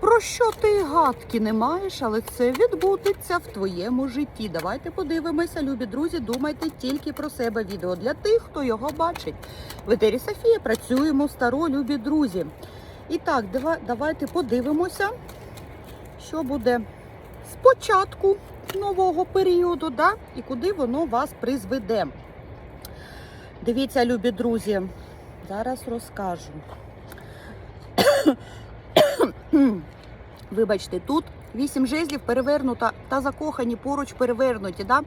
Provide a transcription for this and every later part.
про що ти гадки не маєш, але це відбудеться в твоєму житті. Давайте подивимося, любі друзі. Думайте тільки про себе. Відео для тих, хто його бачить. В етері Софія працюємо старо, любі друзі. І так, давайте подивимося, що буде спочатку нового періоду, да? і куди воно вас призведе. Дивіться, любі друзі, зараз розкажу. Вибачте, тут вісім жезлів перевернута та закохані поруч перевернуті. Да?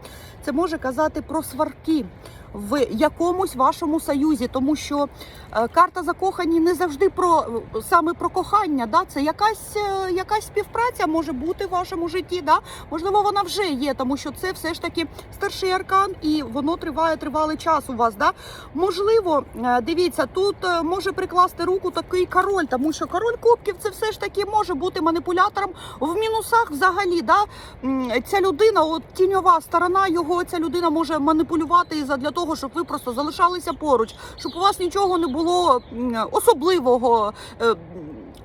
Це може казати про сварки в якомусь вашому союзі, тому що е, карта закохані не завжди про е, саме про кохання. Да? Це якась, е, якась співпраця може бути в вашому житті. Да? Можливо, вона вже є, тому що це все ж таки старший аркан, і воно триває тривалий час у вас. Да? Можливо, дивіться, тут може прикласти руку такий король, тому що король кубків це все ж таки може бути маніпулятором в мінусах взагалі. Да? Ця людина, от тіньова сторона його, ця людина може маніпулювати і для того, щоб ви просто залишалися поруч, щоб у вас нічого не було особливого. е,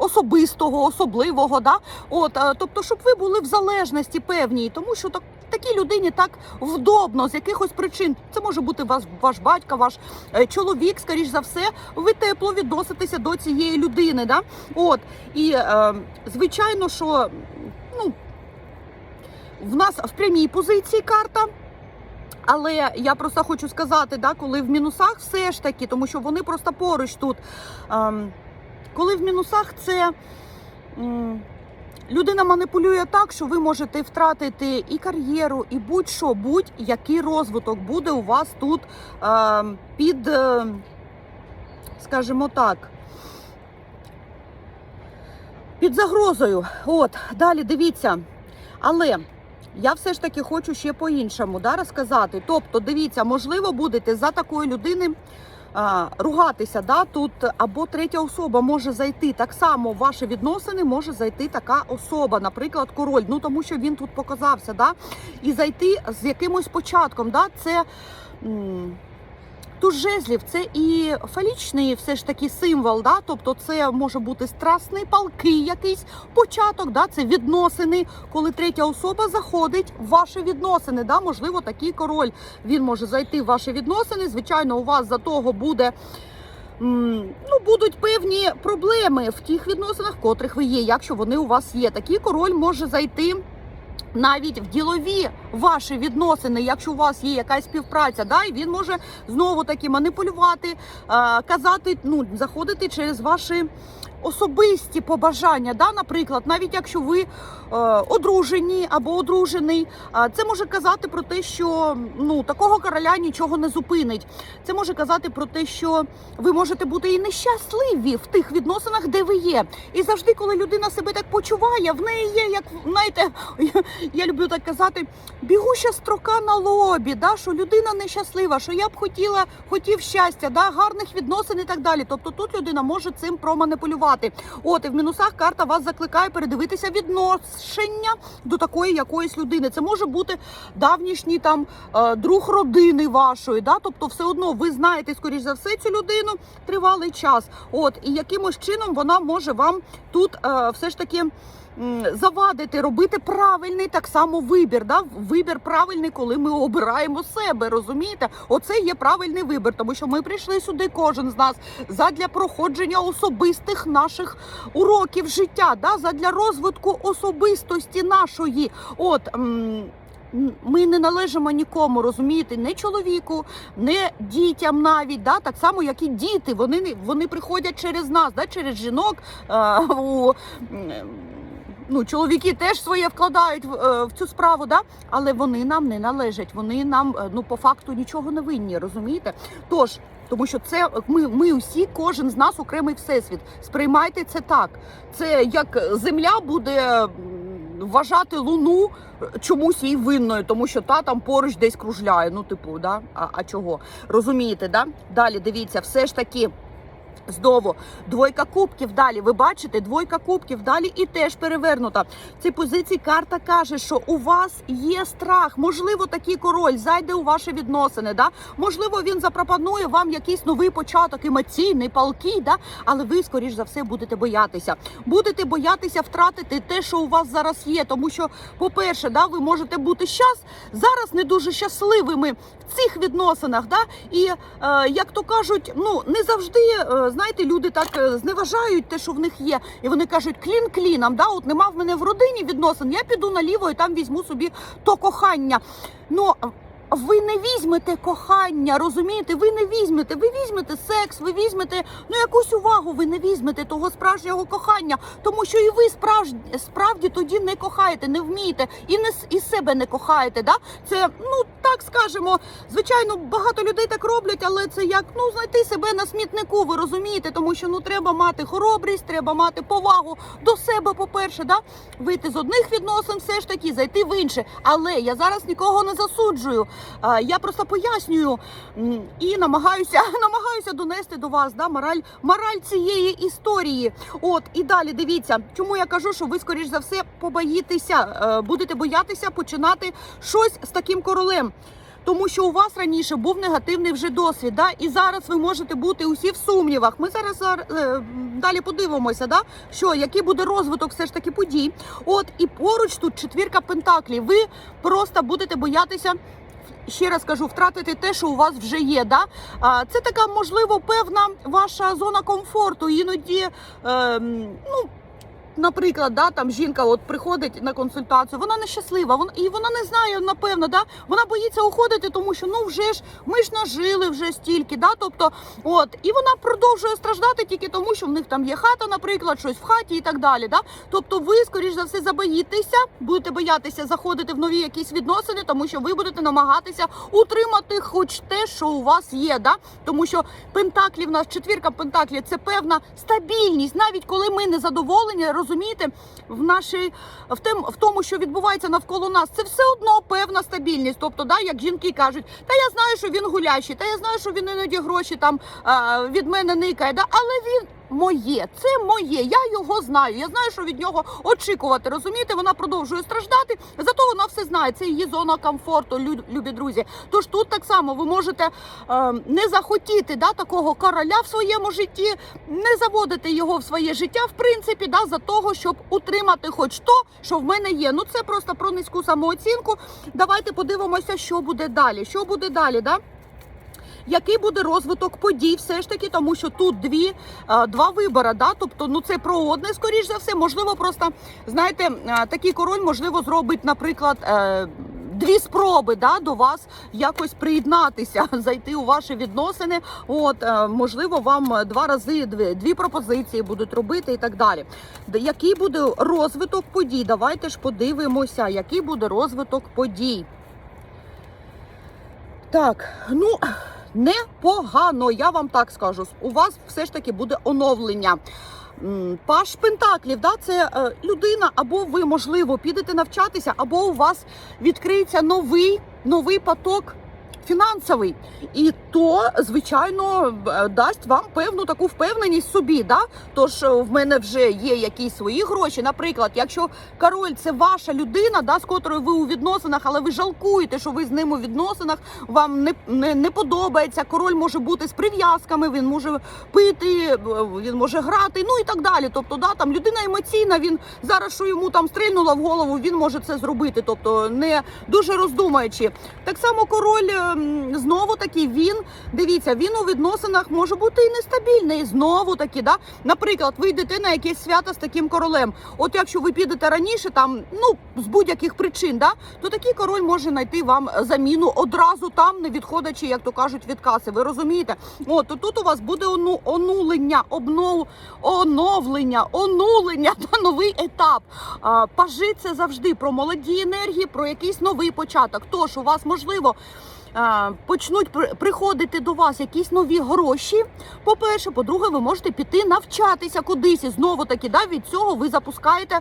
Особистого, особливого, да, от е, тобто, щоб ви були в залежності певній, тому що так такій людині так вдобно з якихось причин. Це може бути ваш, ваш батько, ваш е, чоловік, скоріш за все, ви тепло відноситеся до цієї людини. Да? От і е, звичайно, що ну, в нас в прямій позиції карта. Але я просто хочу сказати, да, коли в мінусах все ж таки, тому що вони просто поруч тут. Ем, коли в мінусах це. м, Людина маніпулює так, що ви можете втратити і кар'єру, і будь-що, будь-який розвиток буде у вас тут е, під, е, скажімо так, під загрозою. От, далі дивіться. Але я все ж таки хочу ще по-іншому да, розказати. Тобто, дивіться, можливо, будете за такої людини а, ругатися. Да? Тут або третя особа може зайти. Так само в ваші відносини може зайти така особа, наприклад, король. Ну тому що він тут показався, да? і зайти з якимось початком. Да? Це. м, Туз жезлів це і фалічний все ж таки символ, да? тобто це може бути страсний, палкий якийсь початок, да? це відносини, коли третя особа заходить в ваші відносини. Да? Можливо, такий король він може зайти в ваші відносини. Звичайно, у вас за того буде. Ну, будуть певні проблеми в тих відносинах, котрих ви є, якщо вони у вас є. Такий король може зайти навіть в ділові ваші відносини, якщо у вас є якась співпраця, да, і він може знову таки маніпулювати, е, казати, ну, заходити через ваші особисті побажання. Да, наприклад, навіть якщо ви е, одружені або одружений, це може казати про те, що ну такого короля нічого не зупинить. Це може казати про те, що ви можете бути і нещасливі в тих відносинах, де ви є. І завжди, коли людина себе так почуває, в неї є, як знаєте, я, я люблю так казати, бігуща строка на лобі, да, що людина нещаслива, що я б хотіла, хотів щастя, да, гарних відносин і так далі. Тобто тут людина може цим проманіпулювати. От і в мінусах карта вас закликає передивитися відношення до такої якоїсь людини. Це може бути давнішній там е, друг родини вашої, да, тобто все одно ви знаєте, скоріш за все, цю людину тривалий час. От і якимось чином вона може вам тут е, все ж таки. Завадити, робити правильний так само вибір. Да? Вибір правильний, коли ми обираємо себе. Розумієте? Оце є правильний вибір, тому що ми прийшли сюди, кожен з нас, задля проходження особистих наших уроків життя, да? задля розвитку особистості нашої. От. Ми не належимо нікому, розумієте, не чоловіку, не дітям навіть, да? так само, як і діти. Вони, вони приходять через нас, да? через жінок. Е, у, ну, чоловіки теж своє вкладають в, е, в цю справу, да? але вони нам не належать. Вони нам е, ну, по факту нічого не винні, розумієте? Тож, тому що це ми, ми усі, кожен з нас окремий всесвіт. Сприймайте це так. Це як земля буде. Вважати луну чомусь їй винною, тому що та там поруч десь кружляє. Ну, типу, да? А, а чого? Розумієте, да? Далі дивіться, все ж таки Знову двойка кубків далі. Ви бачите, двойка кубків далі і теж перевернута. В цій позиції карта каже, що у вас є страх. Можливо, такий король зайде у ваші відносини. Да? Можливо, він запропонує вам якийсь новий початок, емоційний, палкий, да? але ви, скоріш за все, будете боятися. Будете боятися втратити те, що у вас зараз є. Тому що, по-перше, да, ви можете бути щас зараз не дуже щасливими в цих відносинах. Да? І е, як то кажуть, ну не завжди. е, знаєте, люди так е, зневажають те, що в них є, і вони кажуть, клін кліном, да, от нема в мене в родині відносин, я піду наліво і там візьму собі то кохання. Ну ви не візьмете кохання, розумієте? Ви не візьмете, ви візьмете секс, ви візьмете ну якусь увагу, ви не візьмете того справжнього кохання, тому що і ви справжні справді тоді не кохаєте, не вмієте і не і себе не кохаєте. Да? Це ну так скажемо. Звичайно, багато людей так роблять, але це як ну знайти себе на смітнику. Ви розумієте, тому що ну треба мати хоробрість, треба мати повагу до себе. По перше, да вийти з одних відносин, все ж таки зайти в інше. Але я зараз нікого не засуджую. Я просто пояснюю і намагаюся намагаюся донести до вас да мораль мораль цієї історії. От і далі дивіться, чому я кажу, що ви скоріш за все побоїтеся, е, будете боятися починати щось з таким королем. Тому що у вас раніше був негативний вже досвід, да? і зараз ви можете бути усі в сумнівах. Ми зараз е, далі подивимося, да? що який буде розвиток все ж таки подій. От і поруч тут четвірка пентаклів. Ви просто будете боятися. Ще раз кажу, втратити те, що у вас вже є. Да? Це така, можливо, певна ваша зона комфорту. Іноді, е, ну, наприклад, да, там жінка от приходить на консультацію, вона нещаслива, вона, і вона не знає, напевно, да, вона боїться уходити, тому що ну вже ж ми ж нажили вже стільки. Да, тобто, от, і вона продовжує страждати тільки тому, що в них там є хата, наприклад, щось в хаті і так далі. Да? Тобто, ви, скоріш за все, забоїтеся, будете боятися заходити в нові якісь відносини, тому що ви будете намагатися утримати хоч те, що у вас є. Да? Тому що пентаклі в нас четвірка пентаклів це певна стабільність, навіть коли ми не задоволені, розумієте, в нашій в тим, в тому, що відбувається навколо нас, це все одно певна стабільність. Тобто, да, як жінки кажуть, та я знаю, що він гулящий, та я знаю, що він іноді гроші там від мене никає, да, але він. Моє, це моє, я його знаю. Я знаю, що від нього очікувати. Розумієте, вона продовжує страждати. Зато вона все знає. Це її зона комфорту, лю- любі друзі. Тож тут так само ви можете е, не захотіти да, такого короля в своєму житті, не заводити його в своє життя, в принципі, да, за того, щоб утримати хоч то, що в мене є. Ну це просто про низьку самооцінку. Давайте подивимося, що буде далі. Що буде далі, да? Який буде розвиток подій, все ж таки, тому що тут дві е, два вибори, да? тобто ну це про одне, скоріш за все, можливо, просто знаєте, е, такий король можливо зробить, наприклад. е, Дві спроби да, до вас якось приєднатися, зайти у ваші відносини. От можливо, вам два рази дві, дві пропозиції будуть робити і так далі. Який буде розвиток подій? Давайте ж подивимося, який буде розвиток подій. Так, ну непогано, я вам так скажу. У вас все ж таки буде оновлення. Паш Пентаклів, да, це е, людина, або ви, можливо, підете навчатися, або у вас відкриється новий, новий поток фінансовий. І то, звичайно, е, дасть вам певну таку впевненість собі. Да? Тож е, в мене вже є якісь свої гроші. Наприклад, якщо король це ваша людина, да, з котрою ви у відносинах, але ви жалкуєте, що ви з ним у відносинах, вам не, не, не подобається. Король може бути з прив'язками, він може пити, е, він може грати, ну і так далі. Тобто, да, там людина емоційна, він зараз, що йому там стрільнуло в голову, він може це зробити. Тобто, не дуже роздумаючи. Так само король знову таки він дивіться, він у відносинах може бути і нестабільний. Знову таки, да. Наприклад, ви йдете на якесь свято з таким королем. От якщо ви підете раніше, там ну з будь-яких причин, да, то такий король може знайти вам заміну одразу там, не відходячи, як то кажуть, від каси. Ви розумієте? От то тут у вас буде ону, онулення, обнов, оновлення, онулення та новий етап. А, пажи це завжди про молоді енергії, про якийсь новий початок. Тож у вас можливо. Почнуть при- приходити до вас якісь нові гроші. По-перше, по-друге, ви можете піти навчатися кудись. І знову таки, да, від цього ви запускаєте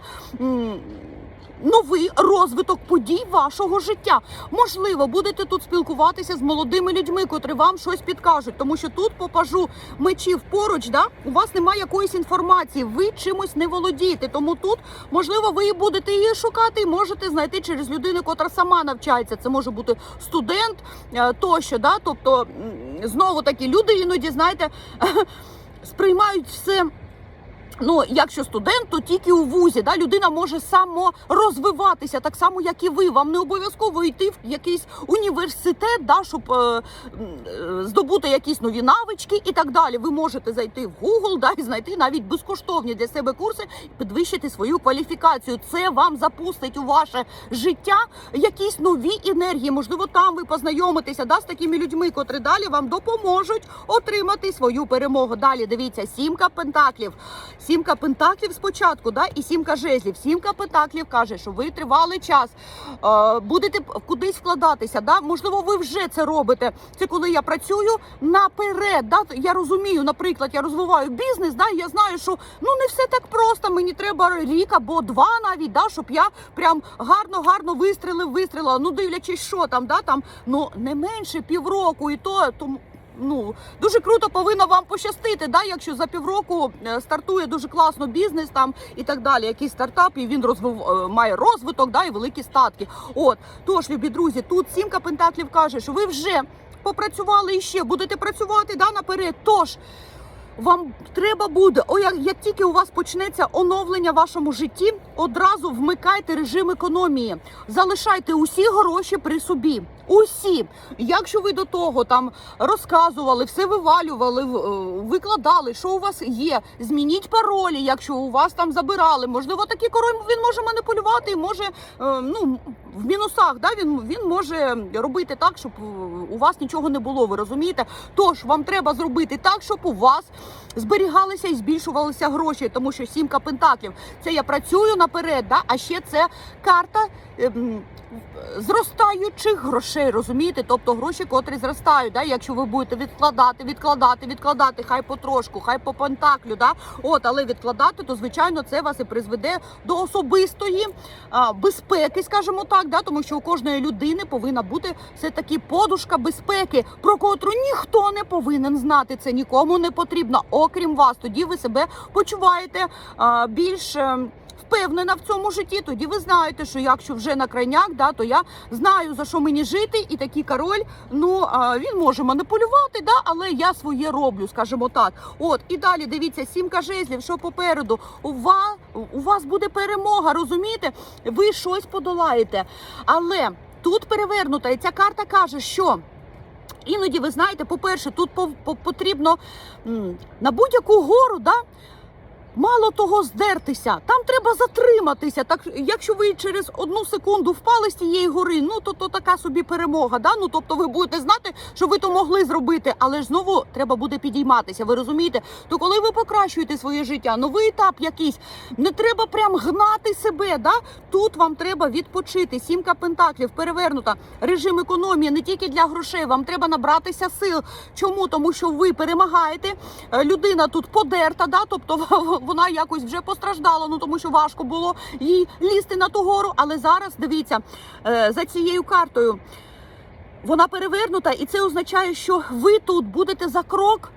новий розвиток подій вашого життя. Можливо, будете тут спілкуватися з молодими людьми, котрі вам щось підкажуть, тому що тут по пажу мечів поруч, да, у вас немає якоїсь інформації, ви чимось не володієте. Тому тут, можливо, ви і будете її шукати і можете знайти через людину, котра сама навчається. Це може бути студент е, тощо. Да? Тобто, знову таки, люди іноді, знаєте, сприймають все. Ну, якщо студент, то тільки у вузі, да, людина може саморозвиватися, так само, як і ви. Вам не обов'язково йти в якийсь університет, да, щоб е, е, здобути якісь нові навички і так далі. Ви можете зайти в Google да, і знайти навіть безкоштовні для себе курси підвищити свою кваліфікацію. Це вам запустить у ваше життя якісь нові енергії. Можливо, там ви познайомитеся да, з такими людьми, котрі далі вам допоможуть отримати свою перемогу. Далі дивіться, сімка пентаклів. Сімка пентаклів спочатку, да, і сімка жезлів. Сімка пентаклів каже, що ви тривалий час е, будете кудись вкладатися. Да? Можливо, ви вже це робите. Це коли я працюю наперед. Да? Я розумію, наприклад, я розвиваю бізнес, да? я знаю, що ну не все так просто. Мені треба рік або два навіть, да? щоб я прям гарно, гарно вистрілив, вистрілила. Ну, дивлячись, що там, да? там ну не менше півроку, і то тому. Ну дуже круто повинно вам пощастити, да, якщо за півроку е, стартує дуже класно бізнес там і так далі. Якийсь стартап, і він розвив е, має розвиток, да, і великі статки. От тож, любі друзі, тут сімка пентаклів каже, що ви вже попрацювали і ще будете працювати да, наперед. Тож. Вам треба буде, о, як, як тільки у вас почнеться оновлення в вашому житті, одразу вмикайте режим економії, залишайте усі гроші при собі. Усі, якщо ви до того там розказували, все вивалювали, е, викладали, що у вас є, змініть паролі, якщо у вас там забирали. Можливо, такий король він може маніпулювати і може е, ну в мінусах. Да, він, він може робити так, щоб е, у вас нічого не було. Ви розумієте? Тож вам треба зробити так, щоб у вас зберігалися і збільшувалися гроші, тому що сімка пентаклів це я працюю наперед, да? а ще це карта. ем, Зростаючих грошей, розумієте? Тобто гроші, котрі зростають. Да? Якщо ви будете відкладати, відкладати, відкладати, хай потрошку, хай по пентаклю, да? От, але відкладати, то звичайно це вас і призведе до особистої а, безпеки, скажімо так, да? тому що у кожної людини повинна бути все таки подушка безпеки, про котру ніхто не повинен знати. Це нікому не потрібно, окрім вас. Тоді ви себе почуваєте а, більш. ем, Впевнена в цьому житті, тоді ви знаєте, що якщо вже на крайняк, да, то я знаю за що мені жити, і такий король, ну він може маніпулювати, да, але я своє роблю, скажімо так. От і далі дивіться, сімка жезлів, що попереду. У вас у вас буде перемога, розумієте? Ви щось подолаєте. Але тут перевернута, і ця карта каже, що. Іноді ви знаєте, по-перше, тут потрібно на будь-яку гору, да, мало того здертися. Там треба затриматися. Так, якщо ви через одну секунду впали з тієї гори, ну то, то така собі перемога. Да? Ну тобто ви будете знати, що ви то могли зробити, але ж знову треба буде підійматися. Ви розумієте? То коли ви покращуєте своє життя, новий етап якийсь, не треба прям гнати себе. Да? Тут вам треба відпочити. Сімка пентаклів перевернута. Режим економії не тільки для грошей. Вам треба набратися сил. Чому? Тому що ви перемагаєте. Е, Людина тут подерта, да? тобто вона якось вже постраждала, ну тому що важко було їй лізти на ту гору. Але зараз дивіться е, за цією картою. Вона перевернута, і це означає, що ви тут будете за крок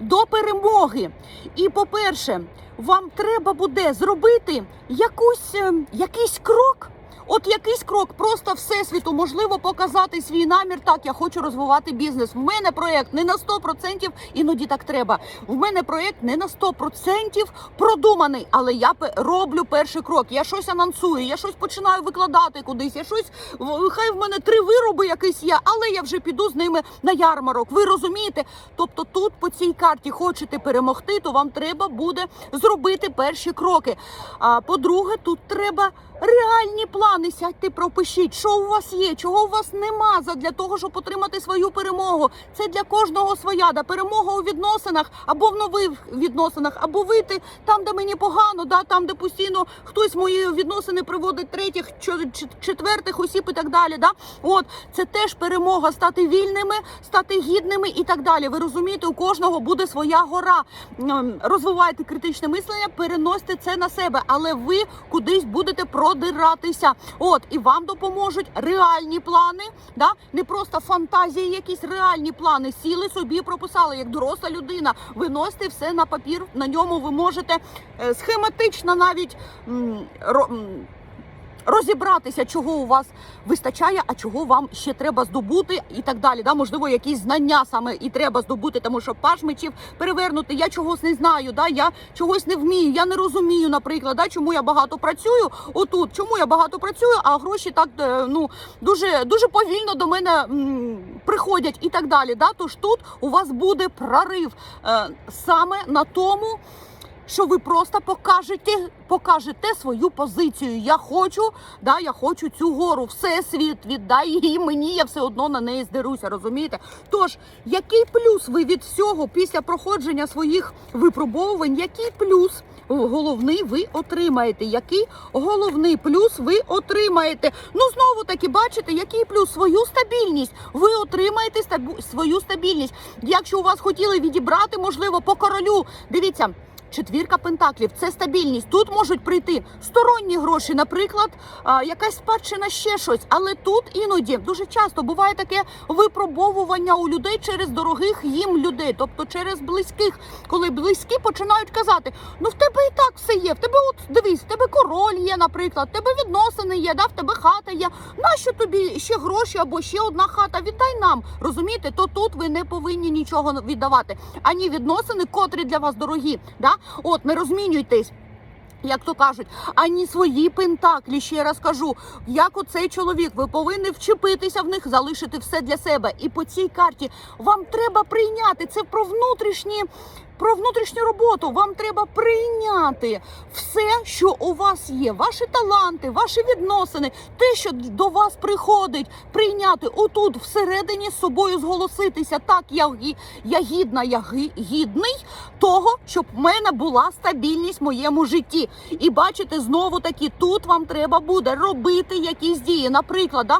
до перемоги. І, по-перше, вам треба буде зробити якусь, е, якийсь крок. От якийсь крок, просто всесвіту можливо показати свій намір. Так, я хочу розвивати бізнес. В мене проєкт не на 100%, іноді так треба. В мене проєкт не на 100% продуманий, але я роблю перший крок. Я щось анонсую, я щось починаю викладати кудись. Я щось хай в мене три вироби якісь є, але я вже піду з ними на ярмарок. Ви розумієте? Тобто, тут по цій карті хочете перемогти, то вам треба буде зробити перші кроки. А по-друге, тут треба реальні плани. Сядьте, пропишіть, що у вас є, чого у вас нема для того, щоб отримати свою перемогу. Це для кожного своя да перемога у відносинах або в нових відносинах, або вийти там, де мені погано, да там, де постійно хтось мої відносини приводить третіх, четвертих осіб і так далі. Да, от це теж перемога стати вільними, стати гідними і так далі. Ви розумієте, у кожного буде своя гора. Розвивайте критичне мислення, переносьте це на себе, але ви кудись будете продиратися. От і вам допоможуть реальні плани, да? не просто фантазії, якісь реальні плани. Сіли собі, прописали як доросла людина. Виносите все на папір. На ньому ви можете е, схематично навіть. ро- Розібратися, чого у вас вистачає, а чого вам ще треба здобути, і так далі. Да? Можливо, якісь знання саме і треба здобути, тому що паж мечів перевернути. Я чогось не знаю, да? я чогось не вмію, я не розумію, наприклад, да? чому я багато працюю отут, чому я багато працюю, а гроші так е, ну дуже дуже повільно до мене м, приходять і так далі. Да? Тож тут у вас буде прорив е, саме на тому що ви просто покажете, покажете свою позицію. Я хочу, да, я хочу цю гору. Всесвіт, віддай її мені, я все одно на неї здеруся, розумієте? Тож, який плюс ви від всього після проходження своїх випробовувань, який плюс головний ви отримаєте? Який головний плюс ви отримаєте? Ну, знову таки, бачите, який плюс свою стабільність. Ви отримаєте стабу- свою стабільність. Якщо у вас хотіли відібрати, можливо, по королю, дивіться. Четвірка пентаклів це стабільність. Тут можуть прийти сторонні гроші, наприклад, якась спадщина, ще щось. Але тут іноді дуже часто буває таке випробовування у людей через дорогих їм людей, тобто через близьких, коли близькі починають казати: ну в тебе і так все є. В тебе, от дивись, в тебе король є, наприклад, в тебе відносини є, да, в тебе хата є. Нащо тобі ще гроші або ще одна хата? Віддай нам. Розумієте, то тут ви не повинні нічого віддавати. Ані відносини, котрі для вас дорогі. Да? От не розмінюйтесь. Як то кажуть, ані свої пентаклі, ще раз кажу, як оцей чоловік, ви повинні вчепитися в них, залишити все для себе. І по цій карті вам треба прийняти це про внутрішні. Про внутрішню роботу вам треба прийняти все, що у вас є, ваші таланти, ваші відносини, те, що до вас приходить, прийняти отут всередині з собою зголоситися. Так, я, я гідна, я гідний того, щоб в мене була стабільність в моєму житті. І бачите, знову таки, тут вам треба буде робити якісь дії. Наприклад, да,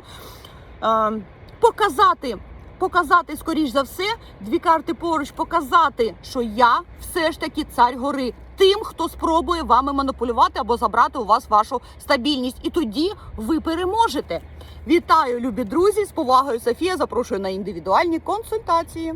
е, показати. Показати, скоріш за все, дві карти поруч, показати, що я все ж таки цар гори тим, хто спробує вами маніпулювати або забрати у вас вашу стабільність. І тоді ви переможете. Вітаю, любі друзі! З повагою Софія запрошую на індивідуальні консультації.